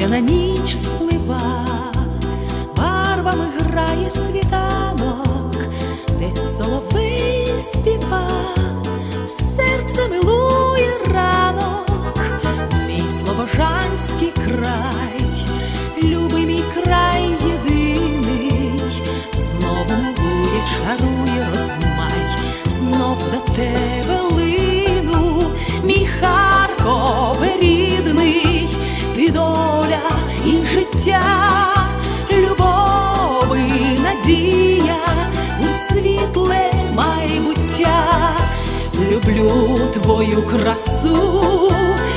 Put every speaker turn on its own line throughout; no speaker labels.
Зоряна ніч сплива, барвами грає світанок, життя, любов і надія у світле майбуття. Люблю твою красу,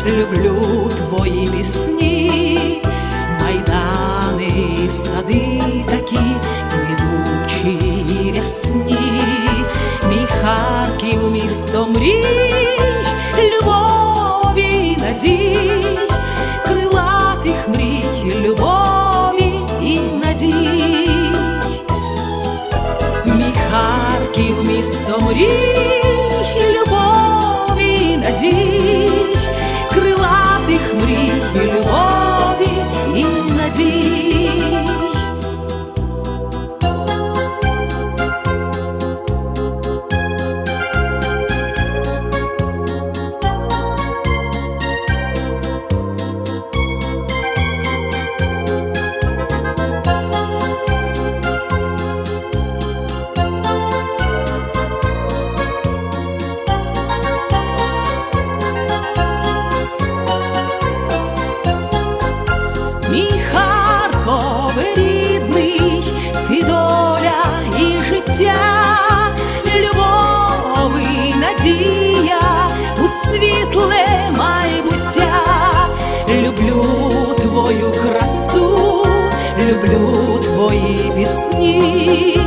люблю твої пісні, майдани, сади такі квітучі рясні, мій Харків, місто мрій, місто рідний, ти доля і життя, любов і надія у світле майбуття, люблю твою красу, люблю твої пісні,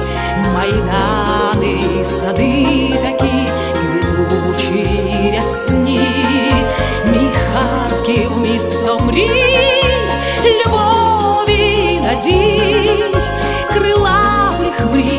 майдани, сади такі квітучі рясні, мій Харків, місто мрій, надій, крилавих мрій,